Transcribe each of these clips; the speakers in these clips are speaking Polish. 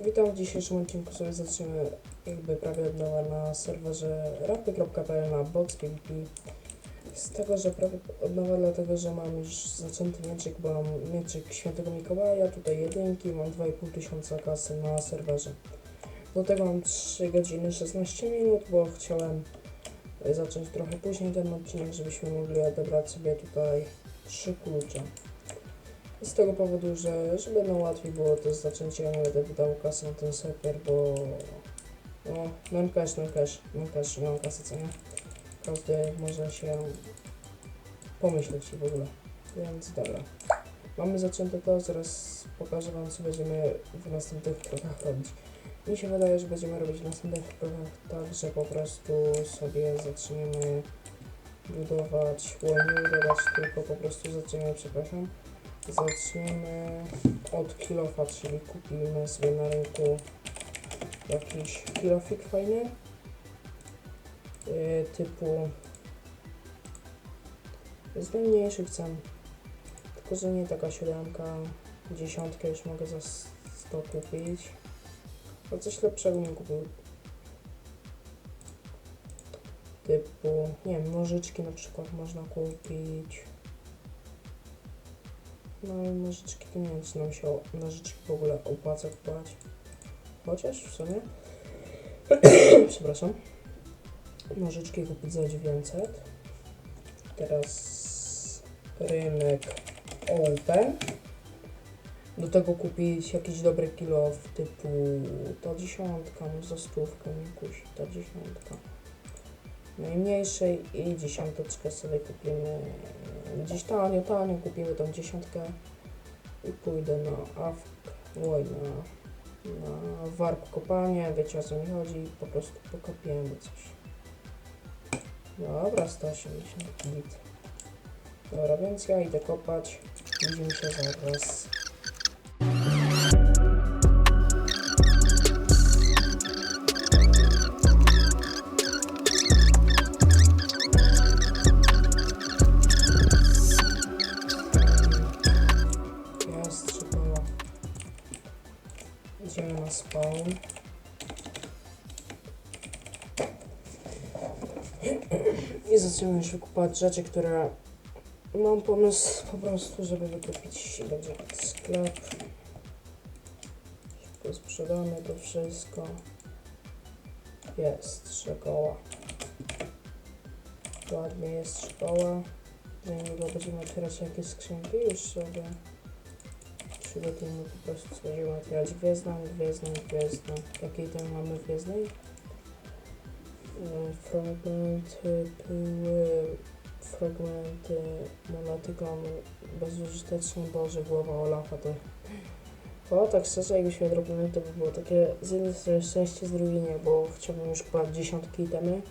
Witam w dzisiejszym odcinku sobie zaczniemy jakby prawie od nowa na serwerze rapy.pl na box PvP. Z tego, że prawie od nowa dlatego, że mam już zaczęty mieczyk, bo mam mieczyk świętego Mikołaja, tutaj jedynki, mam 2,5 tysiąca kasy na serwerze. Do tego mam 3 godziny 16 minut, bo chciałem e, zacząć trochę później ten odcinek, żebyśmy mogli odebrać sobie tutaj 3 klucze. Z tego powodu, że żeby no łatwiej było to zaczęcie, ja nie będę wydał kasy na ten serwer, bo no, mam cash, mam cash, mam cash, mam kasy, co nie? Każdy może się pomyśleć w ogóle, więc dobra. Mamy zaczęte to, zaraz pokażę Wam, co będziemy w następnych krokach robić. Mi się wydaje, że będziemy robić w następnych krokach tak, że po prostu sobie zaczniemy budować, bo nie budować, tylko po prostu zaczniemy, przepraszam, Zaczniemy od kilofa, czyli kupimy sobie na rynku jakiś kilofik fajny yy, typu z najmniejszych cen tylko, że nie taka siódemka dziesiątkę już mogę za 100 kupić. A coś lepszego nie kupił. Typu, nie wiem, nożyczki na przykład można kupić no i nożyczki to nie wiem, czy nam się nożyczki w ogóle opłaca kupować. Chociaż w sumie. Przepraszam. Nożyczki kupić za 900. Teraz rynek open. Do tego kupić jakiś dobry kilo w typu ta dziesiątka, może za stówkę nie kusi, ta dziesiątka. Najmniejszej i dziesiąteczkę sobie kupimy gdzieś tanio, tanio kupimy tą dziesiątkę i pójdę na AFK, oj, na, na warp kopanie, wiecie o co mi chodzi, po prostu pokopiemy coś. Dobra, 180 git. Dobra, więc ja idę kopać, widzimy się zaraz. Idziemy na spawn. I zaczniemy już wykupać rzeczy, które mam pomysł po prostu, żeby wykupić. Będzie sklep. Szybko sprzedamy to wszystko. Jest szkoła. Ładnie jest szkoła. Za niedługo będziemy otwierać jakieś skrzynki już sobie przygotujemy po prostu będziemy otwierać gwiezdną, gwiezdną, gwiezdną. Jakiej tam mamy gwiezdnej? E, Fragmenty, pyły, fragmenty, monety glamour, bezużyteczne, boże, głowa Olafa to... O, tak szczerze, jakbyśmy drobili, to by było takie z jednej strony szczęście, z drugiej nie, bo chciałbym już kupować dziesiątki itemy,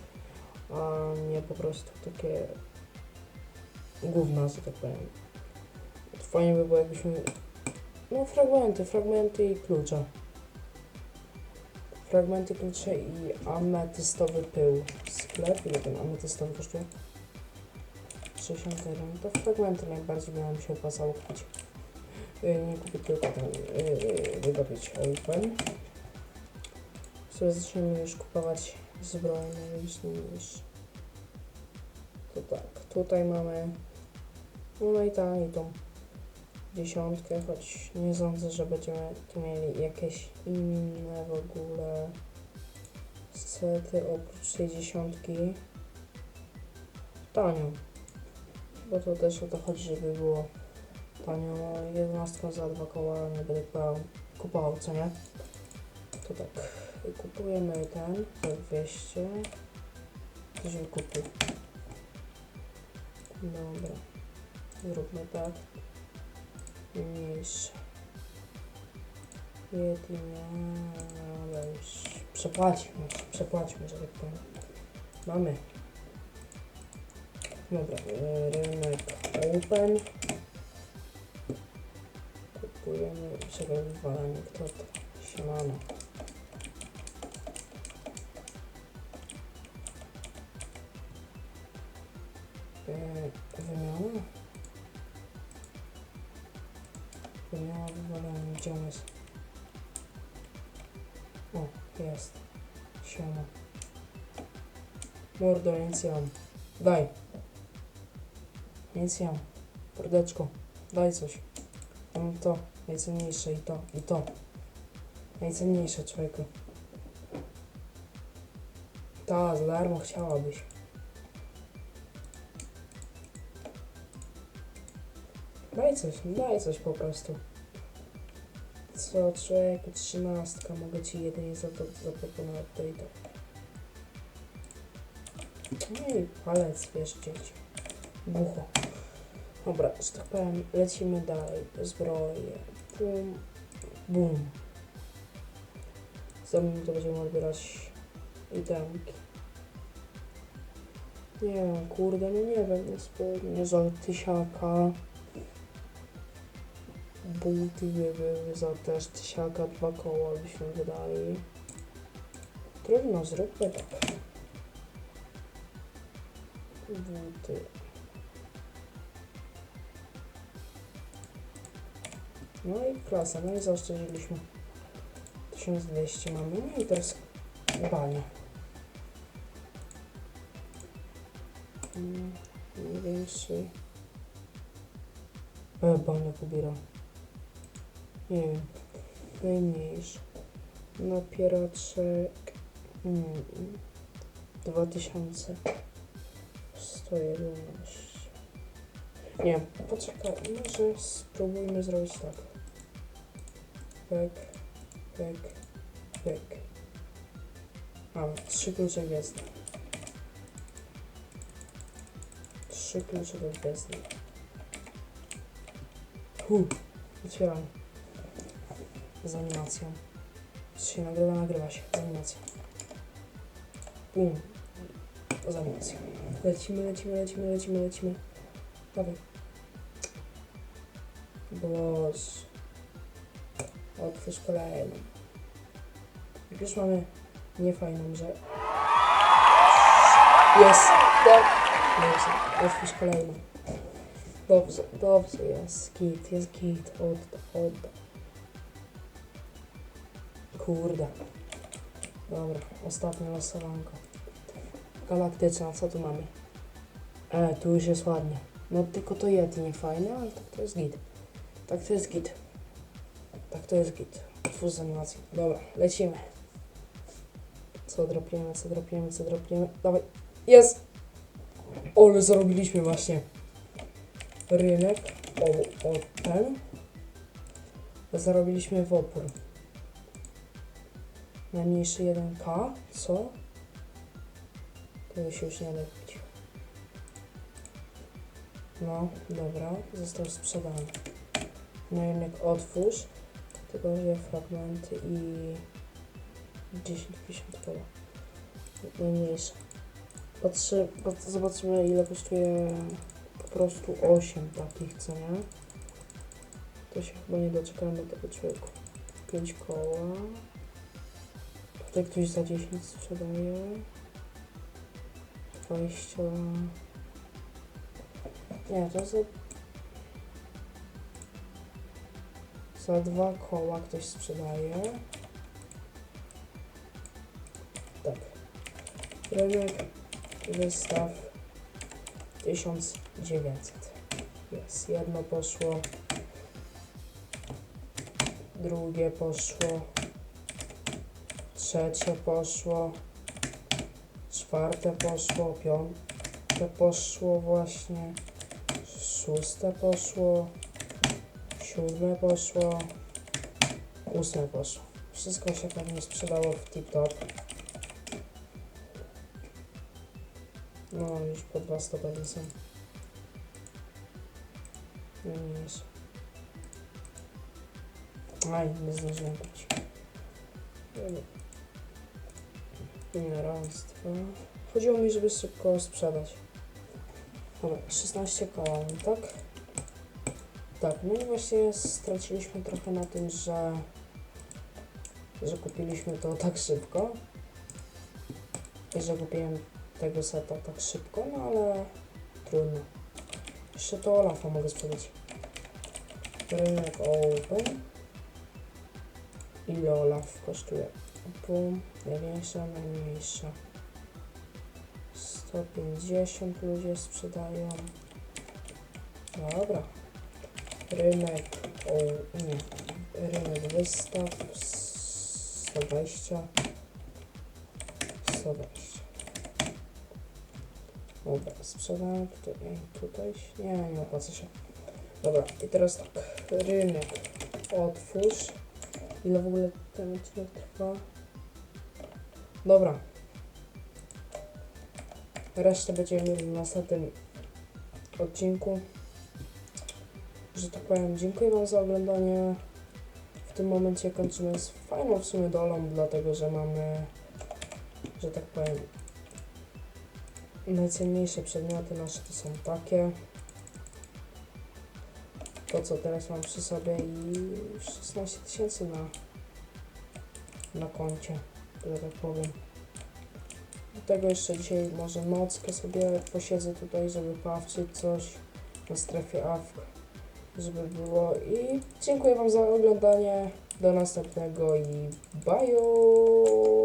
a nie po prostu takie gówna, że tak powiem. Fajnie by było, jakbyśmy no fragmenty, fragmenty i klucze. Fragmenty, klucze i ametystowy pył. Sklep, ile ten ametystowy kosztuje? 61. To fragmenty najbardziej by nam się opłacało kupić. Yy, nie kupić tylko ten, yy, wydobyć open. Sobie zaczniemy już kupować zbroję najwyższą niż. To tak, tutaj mamy no najtaniej tą dziesiątkę, choć nie sądzę, że będziemy tu mieli jakieś inne w ogóle sety oprócz tej dziesiątki. Tanio. Bo to też o to chodzi, żeby było tanio. No, jedenastką za dwa koła nie będę kupował, kupował co nie? To tak, kupujemy ten za 200. Coś kupił. Dobra. Zróbmy tak mniejsze. Jedynie, już przepłaćmy, przepłaćmy, że tak powiem. Mamy. Dobra, e, rynek open. Kupujemy, czego wywalamy, kto to? Siemano. Wymiana wywalona, gdzie on jest? O, jest. Siema. Mordo, nic ja mam. Daj. Nic ja mam. Mordeczko, daj coś. Mam to, najcenniejsze i to, i to. Najcenniejsze, człowieku. Ta, za darmo chciałabyś. Daj coś, daj coś po prostu. Co, człowieku, trzynastka, mogę ci jedynie zaproponować to i to. No i palec, wiesz, dzieci. Bucho. Dobra, że tak powiem, lecimy dalej. Zbroje. Bum. Bum. Za to będziemy odbierać itemki. Nie wiem, kurde, no nie wiem, nie spodnie za tysiaka. Buty były za też tysiaka, dwa koła byśmy wydali. Trudno, zróbmy tak. Buty. No i klasa, no i zaoszczędziliśmy 1200 mamy, no i teraz banie. Mm, Największy. E, bania pobiera. Nie wiem. Najmniejszy. Napieraczek. Mm, 2111. Nie, poczekaj, może spróbujmy zrobić tak. Pek, pek, pek. Mam trzy klucze gwiazdy. Trzy klucze do gwiazdy. Hu, otwieram. Z animacją. Co się nagrywa, nagrywa się. Z animacją. Bum. Z animacją. Lecimy, lecimy, lecimy, lecimy, lecimy. Dawaj. Boże. Otwórz kolejną. Jak już mamy niefajną, że... Jest! Dobrze, otwórz kolejną. Dobrze, dobrze, jest git, jest git. Odda, odda. Kurde. Dobra, ostatnie losowanko. Galaktyczna, co tu mamy? E, tu już jest ładnie. No tylko to Yeti nie fajne, ale tak to jest git. Tak to jest git. Tak to jest git. Twórz z animacji. Dobra, lecimy. Co dropiemy, co dropiemy, co dropiemy. Dawaj. Jest! Ole, zarobiliśmy właśnie. Rynek. O, o ten. Zarobiliśmy w opór. Najmniejszy 1K. Co? Tego się już nie da kupić. No, dobra, został sprzedany. No jednak otwórz, kategorie, fragmenty i 10-50 koła. Najmniejsze. Patrzy, pat, zobaczymy ile kosztuje po prostu 8 takich, co nie? To się chyba nie doczekamy do tego człowieku. 5 koła. Tutaj ktoś za 10 sprzedaje. 20. Nie, to za... Za dwa koła ktoś sprzedaje. Tak. Rynek, wystaw 1900. Jest, jedno poszło. Drugie poszło. Trzecie poszło. Czwarte poszło. Piąte poszło właśnie. Szóste poszło. Siódme poszło. Ósme poszło. Wszystko się pewnie sprzedało w TikTok. No, już po dwa stopy są. Mniejsze. Aj, nie zdążyłem kupić. Chodziło mi, żeby szybko sprzedać. Dobra, 16 koła, no tak? Tak, no i właśnie straciliśmy trochę na tym, że, że kupiliśmy to tak szybko. I że kupiłem tego seta tak szybko, no ale trudno. Jeszcze to Olafa mogę sprzedać. Rynek open. Ile Olaf kosztuje? Bum, największa, najmniejsza. 150 ludzie sprzedają. Dobra. Rynek, o nie, rynek wystaw 120. 120. Dobra, sprzedałem tutaj, tutaj, nie, nie opłaca się. Dobra, i teraz tak, rynek, otwórz. Ile w ogóle ten odcinek trwa? Dobra. Resztę będziemy mieli w następnym odcinku. Że tak powiem, dziękuję Wam za oglądanie. W tym momencie kończymy z fajną w sumie dolą, dlatego że mamy, że tak powiem, najcenniejsze przedmioty nasze to są takie. To co teraz mam przy sobie i 16 tysięcy na, na koncie, tak powiem. Tego jeszcze dzisiaj może nockę sobie posiedzę tutaj, żeby pawczyć coś na strefie AFK, żeby było i dziękuję Wam za oglądanie, do następnego i bye!